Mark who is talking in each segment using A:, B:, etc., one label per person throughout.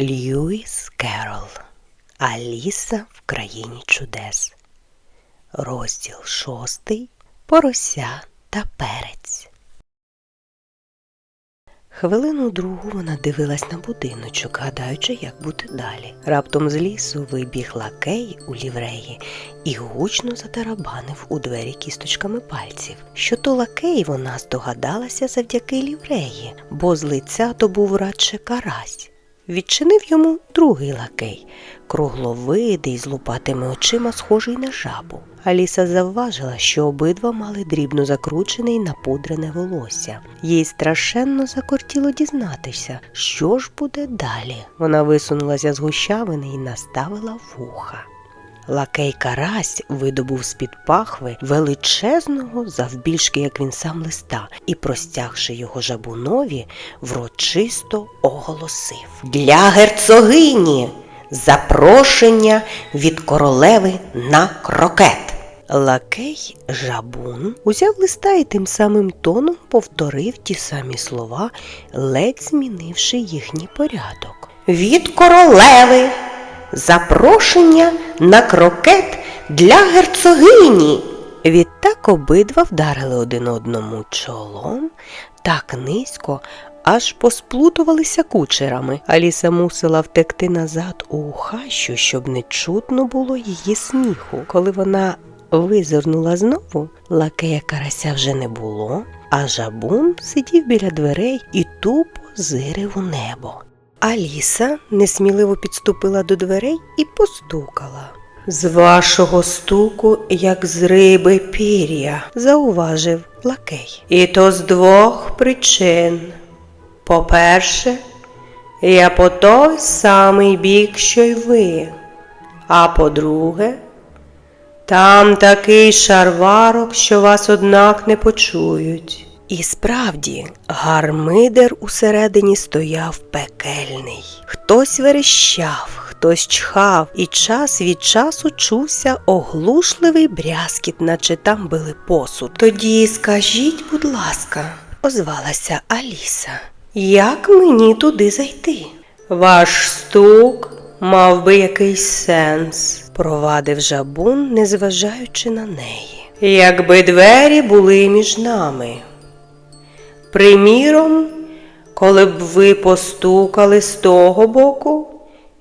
A: Льюіс Керол Аліса в країні чудес. Розділ шостий Порося та перець. Хвилину другу вона дивилась на будиночок, гадаючи, як бути далі. Раптом з лісу вибіг лакей у лівреї і гучно затарабанив у двері кісточками пальців. Що то лакей вона здогадалася завдяки лівреї, бо з лиця то був радше карась. Відчинив йому другий лакей, кругловидий, з лупатими очима, схожий на жабу. Аліса завважила, що обидва мали дрібно закручене і напудрене волосся. Їй страшенно закортіло дізнатися, що ж буде далі. Вона висунулася з гущавини і наставила вуха. Лакей Карась видобув з-під пахви величезного, завбільшки, як він сам листа, і, простягши його жабунові, врочисто оголосив Для герцогині запрошення від королеви на крокет. Лакей жабун узяв листа і тим самим тоном повторив ті самі слова, ледь змінивши їхній порядок. Від королеви запрошення на крокет для герцогині. Відтак обидва вдарили один одному чолом так низько, аж посплутувалися кучерами. Аліса мусила втекти назад у хащу, щоб не чутно було її сміху. Коли вона визирнула знову, лакея карася вже не було, а жабун сидів біля дверей і тупо зирив у небо. Аліса несміливо підступила до дверей і постукала. З вашого стуку, як з риби пір'я, зауважив лакей. І то з двох причин. По-перше, я по той самий бік, що й ви. А по-друге, там такий шарварок, що вас однак не почують. І справді, гармидер усередині стояв пекельний. Хтось верещав, хтось чхав, і час від часу чувся оглушливий брязкіт, наче там били посуд. Тоді скажіть, будь ласка, озвалася Аліса, як мені туди зайти? Ваш стук мав би якийсь сенс, провадив жабун, незважаючи на неї. Якби двері були між нами. Приміром, коли б ви постукали з того боку,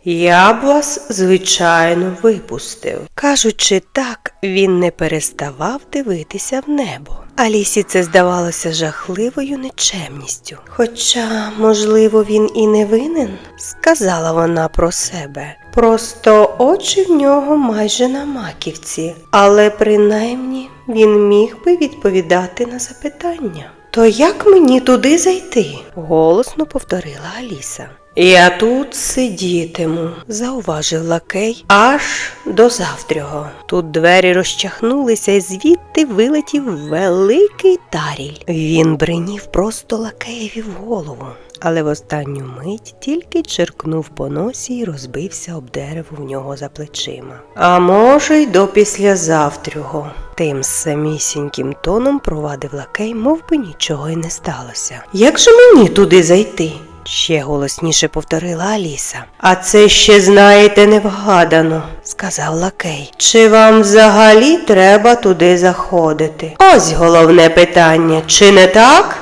A: я б вас, звичайно, випустив. Кажучи так, він не переставав дивитися в небо. Алісі це здавалося жахливою нечемністю. Хоча, можливо, він і не винен, сказала вона про себе. Просто очі в нього майже на маківці, але принаймні він міг би відповідати на запитання. То як мені туди зайти? голосно повторила Аліса. Я тут сидітиму, зауважив лакей, аж до завтрього. Тут двері розчахнулися і звідти вилетів великий таріль. Він бринів просто лакеєві в голову, але в останню мить тільки черкнув по носі і розбився об дерево в нього за плечима. А може, й до післязавтрього. Тим самісіньким тоном провадив лакей, мов би нічого й не сталося. Як же мені туди зайти? Ще голосніше повторила Аліса. А це ще, знаєте, невгадано, сказав лакей. Чи вам взагалі треба туди заходити? Ось головне питання, чи не так?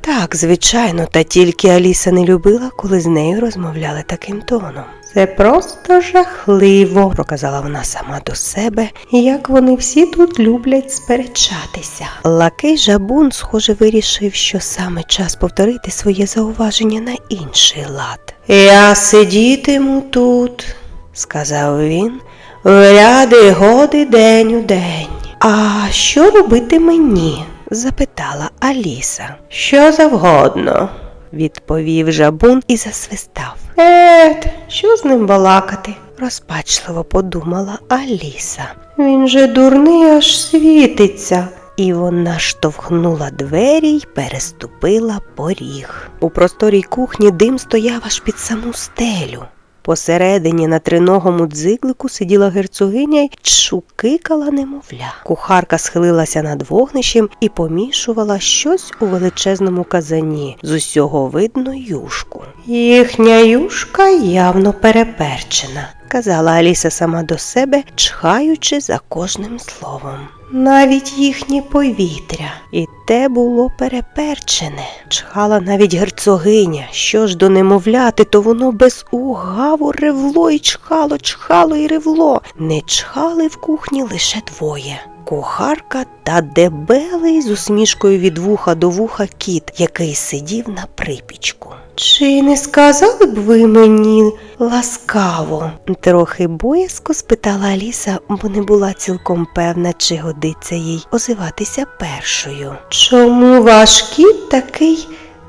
A: Так, звичайно, та тільки Аліса не любила, коли з нею розмовляли таким тоном. Це просто жахливо, проказала вона сама до себе, як вони всі тут люблять сперечатися. Лакей жабун, схоже, вирішив, що саме час повторити своє зауваження на інший лад. Я сидітиму тут, сказав він, в ряди годи день у день. А що робити мені? запитала Аліса. Що завгодно, відповів жабун і засвистав. Ет, що з ним балакати? розпачливо подумала Аліса. Він же дурний аж світиться. І вона штовхнула двері й переступила поріг. У просторій кухні дим стояв аж під саму стелю. Посередині на триногому дзиглику сиділа герцогиня й чукикала немовля. Кухарка схилилася над вогнищем і помішувала щось у величезному казані. З усього видно юшку. Їхня юшка явно переперчена, казала Аліса сама до себе, чхаючи за кожним словом. Навіть їхнє повітря, і те було переперчене. Чхала навіть герцогиня. Що ж до немовляти, то воно без угаву ревло і чхало, чхало і ревло. Не чхали в кухні лише двоє. Кухарка та дебелий з усмішкою від вуха до вуха кіт, який сидів на припічку. Чи не сказали б ви мені ласкаво? Трохи боязко спитала Аліса, бо не була цілком певна, чи годиться їй озиватися першою. Чому ваш кіт такий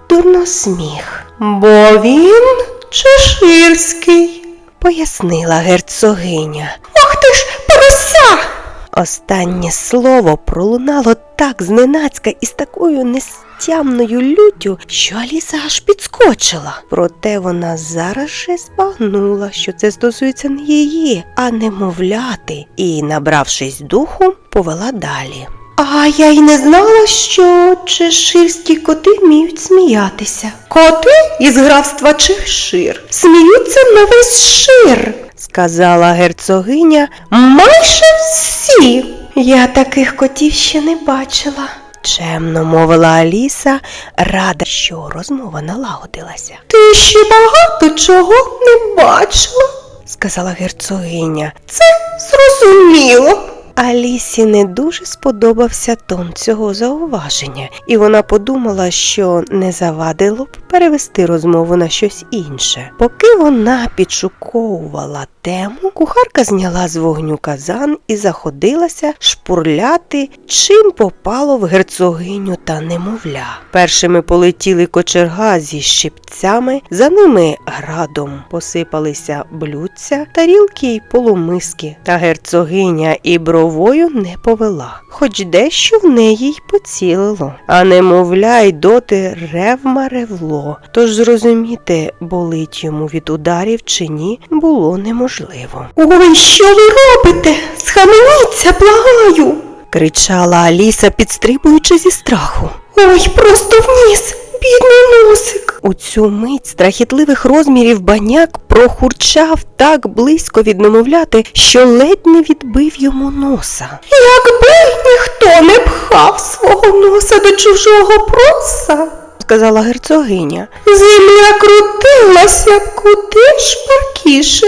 A: дурносміх? Бо він чеширський, пояснила герцогиня. Ох ти ж, порося! Останнє слово пролунало так зненацька і з такою нестямною люттю, що Аліса аж підскочила. Проте вона зараз же збагнула, що це стосується не її, а немовляти, і, набравшись духу, повела далі. А я й не знала, що чеширські коти вміють сміятися. Коти із графства Чешир сміються на весь шир, сказала герцогиня. Майже всі. Я таких котів ще не бачила. Чемно мовила Аліса, рада, що розмова налагодилася. Ти ще багато чого не бачила, сказала герцогиня. Це зрозуміло. Алісі не дуже сподобався тон цього зауваження, і вона подумала, що не завадило б перевести розмову на щось інше. Поки вона підшуковувала тему, кухарка зняла з вогню казан і заходилася шпурляти, чим попало в герцогиню та немовля. Першими полетіли кочерга зі щипцями, за ними градом посипалися блюдця, тарілки й полумиски, та герцогиня і бровою не повела, хоч дещо в неї й поцілило. А немовля й доти ревма ревло, тож зрозуміти, болить йому від ударів чи ні, було неможливо. Ой, що ви робите? Схаменіться, благаю. кричала Аліса, підстрибуючи зі страху. Ой, просто вниз, бідний носик. У цю мить страхітливих розмірів баняк прохурчав так близько від немовляти, що ледь не відбив йому носа. Якби ніхто не пхав свого носа до чужого проса, сказала герцогиня. Земля крутилася куди шпаркіше.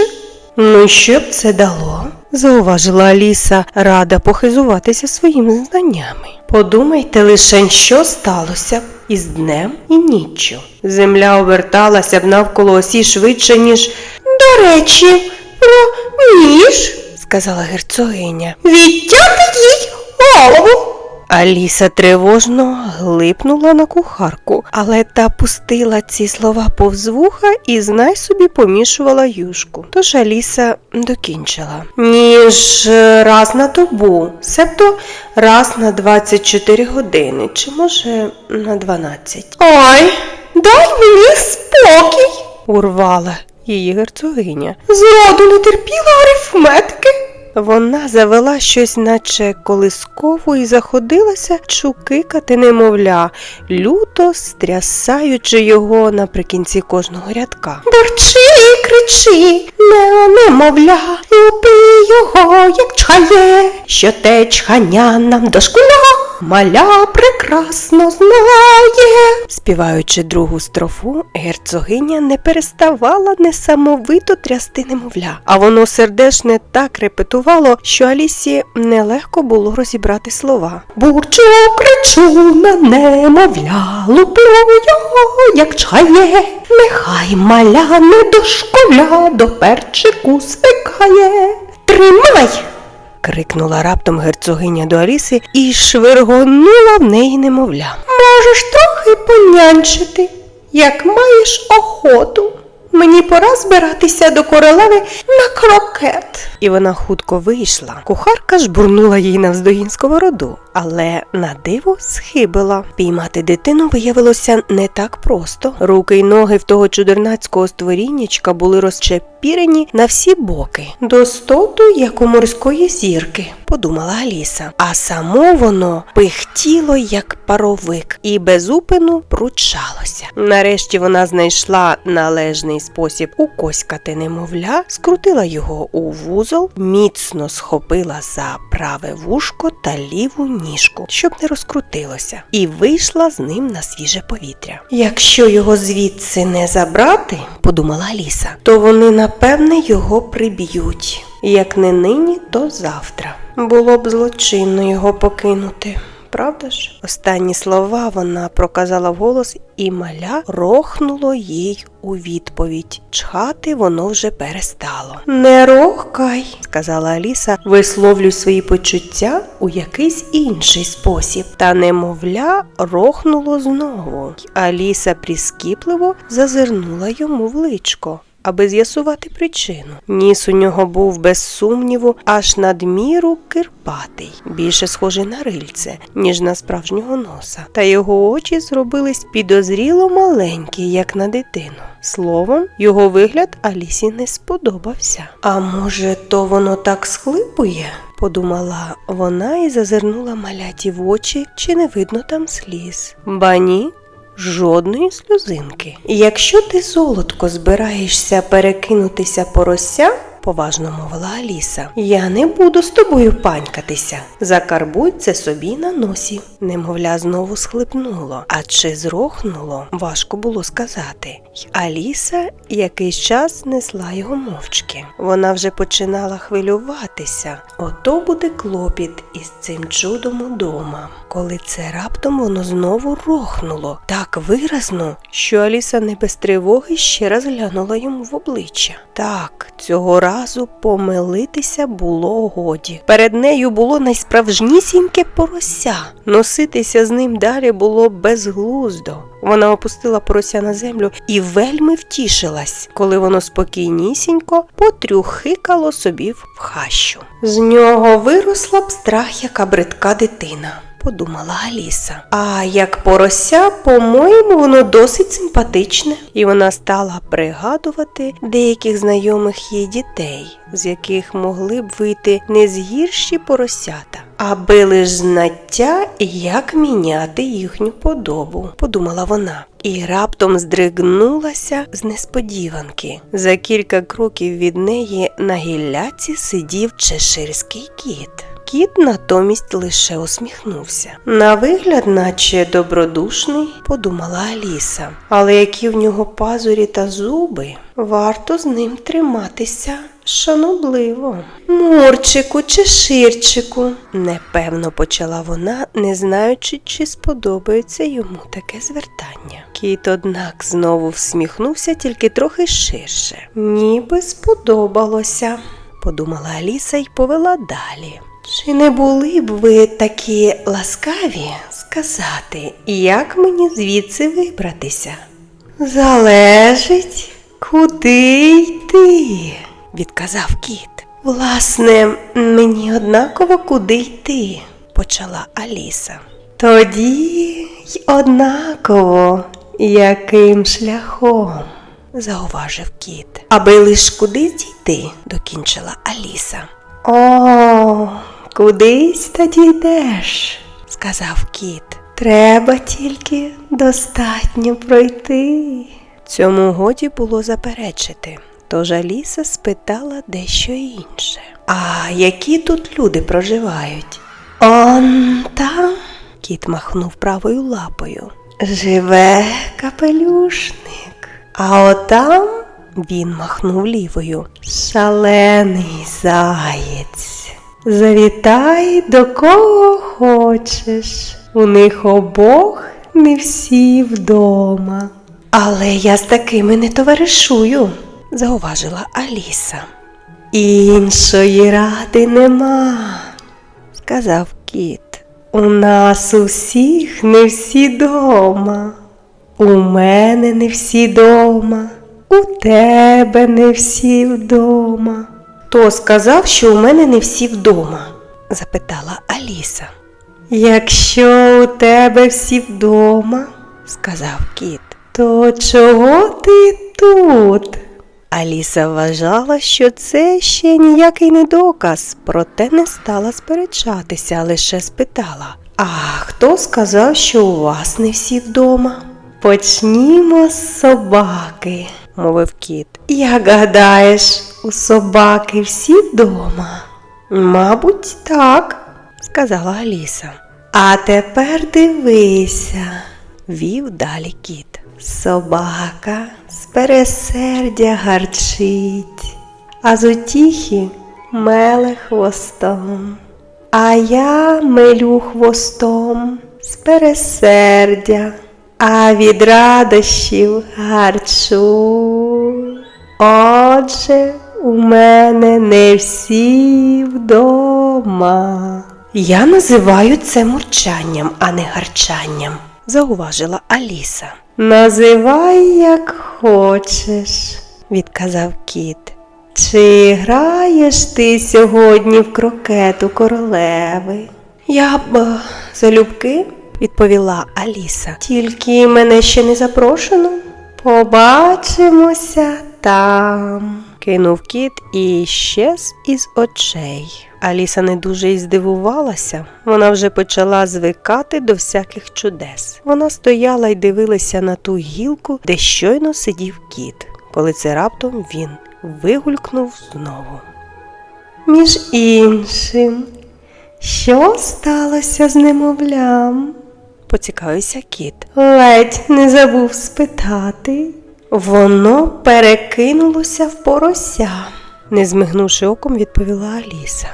A: Ну, що б це дало? зауважила Аліса, рада похизуватися своїми знаннями. Подумайте лише, що сталося б із днем і ніччю. Земля оберталася б навколо осі швидше, ніж до речі, про ніж, сказала герцогиня. Відтяти їй голову. Аліса тривожно глипнула на кухарку, але та пустила ці слова повз вуха і знай собі помішувала юшку. Тож Аліса докінчила. Ніж раз на добу, себто раз на 24 години, чи може на 12. Ой, дай мені спокій, урвала її герцогиня. Зроду не терпіла арифметики. Вона завела щось, наче колискову, і заходилася чукикати немовля, люто стрясаючи його наприкінці кожного рядка. Борчи, кричи, не немовля, люби його, як чхає, що те чхання нам дошкуля. Маля прекрасно знає. Співаючи другу строфу, герцогиня не переставала несамовито трясти немовля, а воно сердешне так репетувало, що Алісі нелегко було розібрати слова. Бурчу, кричу на немовля, луплю його, як чає, нехай маля не дошкуля до перчику свикає. Тримай! Крикнула раптом герцогиня до Аліси і швиргонула в неї немовля. Можеш трохи понянчити, як маєш охоту. Мені пора збиратися до королеви на крокет. І вона хутко вийшла. Кухарка жбурнула їй навздогін сковороду. Але на диво схибила. Піймати дитину виявилося не так просто. Руки й ноги в того чудернацького створіннячка були розчепірені на всі боки, до стоту, як у морської зірки, подумала Аліса. А само воно пихтіло, як паровик, і безупину пручалося. Нарешті вона знайшла належний спосіб укоськати немовля, скрутила його у вузол, міцно схопила за праве вушко та ліву ніжку, щоб не розкрутилося, і вийшла з ним на свіже повітря. Якщо його звідси не забрати, подумала Аліса, то вони напевне його приб'ють. Як не нині, то завтра. Було б злочинно його покинути. Правда ж? Останні слова вона проказала вголос, і маля рохнуло їй у відповідь. Чхати воно вже перестало. Не рохкай, сказала Аліса, висловлюй свої почуття у якийсь інший спосіб. Та немовля рохнуло знову. Аліса прискіпливо зазирнула йому в личко аби з'ясувати причину. Ніс у нього був без сумніву аж надміру кирпатий, більше схожий на рильце, ніж на справжнього носа. Та його очі зробились підозріло маленькі, як на дитину. Словом, його вигляд Алісі не сподобався. А може, то воно так схлипує? подумала вона і зазирнула маляті в очі, чи не видно там сліз. Ба ні, Жодної сльозинки. Якщо ти золотко збираєшся перекинутися порося, поважно мовила Аліса, я не буду з тобою панькатися. Закарбуй це собі на носі. Немовля знову схлипнуло, а чи зрохнуло, важко було сказати. Аліса якийсь час несла його мовчки. Вона вже починала хвилюватися. Ото буде клопіт із цим чудом удома. Коли це раптом воно знову рохнуло так виразно, що Аліса не без тривоги ще раз глянула йому в обличчя. Так, цього разу помилитися було годі. Перед нею було найсправжнісіньке порося. Носитися з ним далі було безглуздо. Вона опустила порося на землю і вельми втішилась, коли воно спокійнісінько потрюхикало собі в хащу. З нього виросла б страх, яка бридка дитина. Подумала Аліса. А як порося, по-моєму, воно досить симпатичне. І вона стала пригадувати деяких знайомих їй дітей, з яких могли б вийти не згірші поросята, аби лиш знаття, як міняти їхню подобу, подумала вона. І раптом здригнулася з несподіванки. За кілька кроків від неї на гілляці сидів чеширський кіт. Кіт натомість лише усміхнувся. На вигляд, наче добродушний, подумала Аліса, але які в нього пазурі та зуби, варто з ним триматися шанобливо. Мурчику чи ширчику, непевно почала вона, не знаючи, чи сподобається йому таке звертання. Кіт, однак, знову всміхнувся тільки трохи ширше. Ніби сподобалося, подумала Аліса і повела далі. Чи не були б ви такі ласкаві сказати, як мені звідси вибратися? Залежить, куди йти, відказав кіт. Власне, мені однаково куди йти, почала Аліса. Тоді й однаково, яким шляхом, зауважив кіт. Аби лиш куди дійти, докінчила Аліса. О, кудись та дійдеш, сказав кіт. Треба тільки достатньо пройти. Цьому годі було заперечити, тож Аліса спитала дещо інше. А які тут люди проживають? Он там, кіт махнув правою лапою. Живе капелюшник, а отам він махнув лівою. Шалений заєць. Завітай до кого хочеш. У них обох не всі вдома. Але я з такими не товаришую, зауважила Аліса. Іншої ради нема, сказав кіт. У нас усіх не всі дома. У мене не всі дома. У тебе не всі вдома. Хто сказав, що у мене не всі вдома? запитала Аліса. Якщо у тебе всі вдома, сказав кіт, то чого ти тут? Аліса вважала, що це ще ніякий не доказ, проте не стала сперечатися, лише спитала: А хто сказав, що у вас не всі вдома? Почнімо з собаки, мовив кіт. Як гадаєш, у собаки всі вдома? Мабуть, так, сказала Аліса. А тепер дивися, вів далі кіт. Собака з пересердя гарчить, а з утіхи меле хвостом. А я мелю хвостом з пересердя, а від радощів гарчу. Отже, у мене не всі вдома. Я називаю це мурчанням, а не гарчанням, зауважила Аліса. Називай, як хочеш, відказав кіт. Чи граєш ти сьогодні в крокету королеви? Я б е, залюбки, відповіла Аліса. Тільки мене ще не запрошено. Побачимося там. Кинув кіт і щез із очей. Аліса не дуже й здивувалася. Вона вже почала звикати до всяких чудес. Вона стояла й дивилася на ту гілку, де щойно сидів кіт, коли це раптом він вигулькнув знову. Між іншим, що сталося з немовлям? поцікавився кіт. Ледь не забув спитати. Воно перекинулося в порося, не змигнувши оком, відповіла Аліса.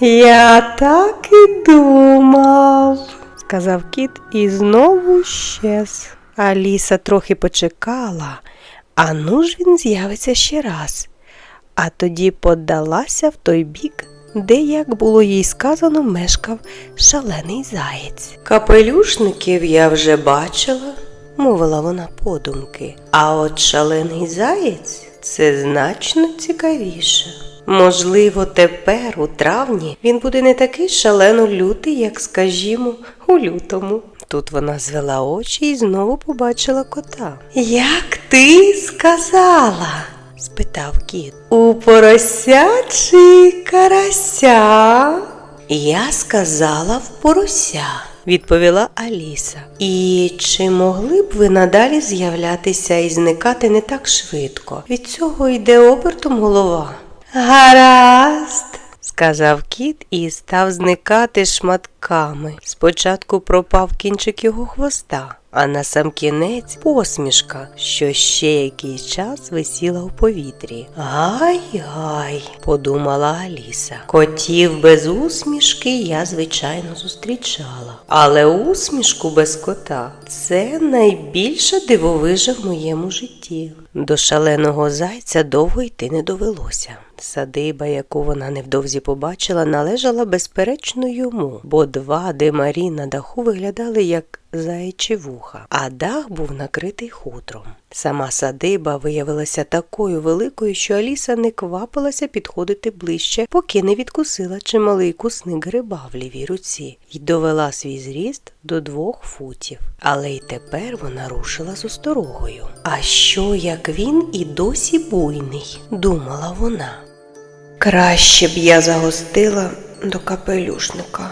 A: Я так і думав, сказав кіт і знову щез. Аліса трохи почекала, а ну ж він з'явиться ще раз, а тоді подалася в той бік, де, як було їй сказано, мешкав шалений заєць. Капелюшників я вже бачила, мовила вона подумки, а от шалений заєць це значно цікавіше. Можливо, тепер, у травні, він буде не такий шалено лютий, як, скажімо, у лютому. Тут вона звела очі і знову побачила кота. Як ти сказала? спитав кіт. У порося чи карася? Я сказала в порося, відповіла Аліса. І чи могли б ви надалі з'являтися і зникати не так швидко? Від цього йде обертом голова. Гаразд, сказав кіт і став зникати шматками. Спочатку пропав кінчик його хвоста, а на сам кінець посмішка, що ще якийсь час висіла у повітрі. Гай-гай, подумала Аліса. Котів без усмішки я, звичайно, зустрічала. Але усмішку без кота це найбільша дивовижа в моєму житті. До шаленого зайця довго йти не довелося. Садиба, яку вона невдовзі побачила, належала безперечно йому, бо два димарі на даху виглядали як заячі вуха, а дах був накритий хутром. Сама садиба виявилася такою великою, що Аліса не квапилася підходити ближче, поки не відкусила чималий кусник гриба в лівій руці і довела свій зріст до двох футів. Але й тепер вона рушила з осторогою. А що як він і досі буйний? думала вона. Краще б я загостила до капелюшника.